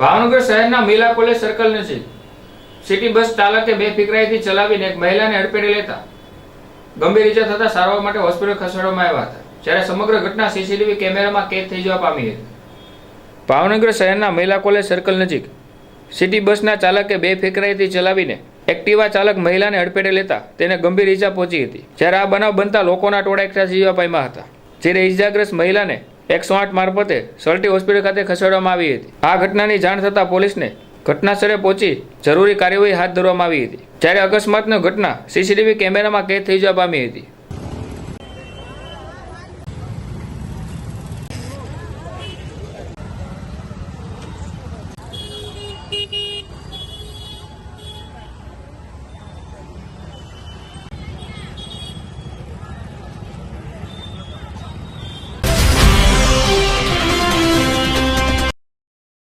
ભાવનગર શહેરના મીલા college circle નજીક. સિટી બસ ચાલકે બે ફિકરાઈથી ચલાવીને એક મહિલાને અડફેટે લેતા. ગંભીર ઇજા થતા સારવાર માટે હોસ્પિટલ ખસેડવામાં આવ્યા હતા, જ્યારે સમગ્ર ઘટના સીસીટીવી કેમેરામાં કેદ થઈ જવા પામી હતી. ભાવનગર શહેરના મહિલા કોલેજ સર્કલ નજીક. સિટી બસના ચાલકે બે ફિકરાઈથી ચલાવીને એક્ટિવા ચાલક મહિલાને અડફેટે લેતા તેને ગંભીર ઈજા પહોંચી હતી, જ્યારે આ બનાવ બનતા લોકોના ટોળા એકઠા જીવા પામ્યા હતા જ્યારે ઈજાગ્રસ્ત મહિલાને એકસો આઠ મારફતે સલટી હોસ્પિટલ ખાતે ખસેડવામાં આવી હતી. આ ઘટનાની જાણ થતાં પોલીસને ઘટનાસ્થળે પહોંચી જરૂરી કાર્યવાહી હાથ ધરવામાં આવી હતી. જ્યારે અકસ્માતની ઘટના સીસીટીવી કેમેરામાં કેદ થઈ જવા પામી હતી.